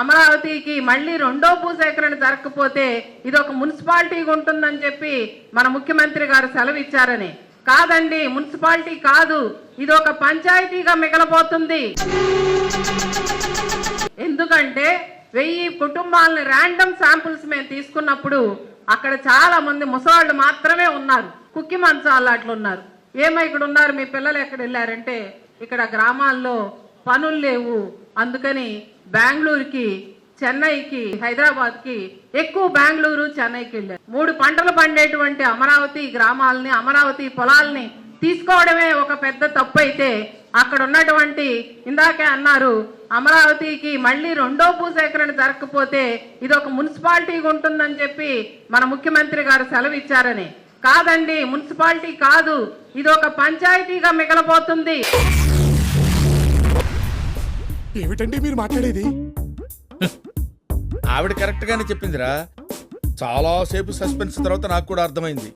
అమరావతికి మళ్ళీ రెండో భూసేకరణ జరగకపోతే ఇది ఒక మున్సిపాలిటీగా ఉంటుందని చెప్పి మన ముఖ్యమంత్రి గారు సెలవు ఇచ్చారని కాదండి మున్సిపాలిటీ కాదు ఇది ఒక పంచాయతీగా మిగలబోతుంది. ఎందుకంటే వెయ్యి కుటుంబాలను ర్యాండమ్ శాంపుల్స్ మేము తీసుకున్నప్పుడు అక్కడ చాలా మంది ముసవాళ్ళు మాత్రమే ఉన్నారు. కుక్కి మంచాలు అట్లా ఉన్నారు. ఏమో ఇక్కడ ఉన్నారు? మీ పిల్లలు ఎక్కడ వెళ్ళారంటే ఇక్కడ గ్రామాల్లో పనులు లేవు. అందుకని బెంగళూరుకి చెన్నైకి హైదరాబాద్కి ఎక్కువ బెంగళూరు చెన్నైకి వెళ్ళారు. మూడు పంటలు పండేటువంటి అమరావతి గ్రామాలని అమరావతి పొలాల్ని తీసుకోవడమే ఒక పెద్ద తప్పు అయితే అక్కడ ఉన్నటువంటి ఇందాకే అన్నారు అమరావతికి మళ్ళీ రెండో భూసేకరణ జరగకపోతే ఇది ఒక మున్సిపాలిటీగా ఉంటుందని చెప్పి మన ముఖ్యమంత్రి గారు సెలవు ఇచ్చారని కాదండి మున్సిపాలిటీ కాదు ఇది ఒక పంచాయతీగా మిగలబోతుంది. ఏమిటండి మీరు మాట్లాడేది? ఆవిడ కరెక్ట్ గానే చెప్పిందిరా. చాలా సేపు సస్పెన్స్ తర్వాత నాకు కూడా అర్థమైంది.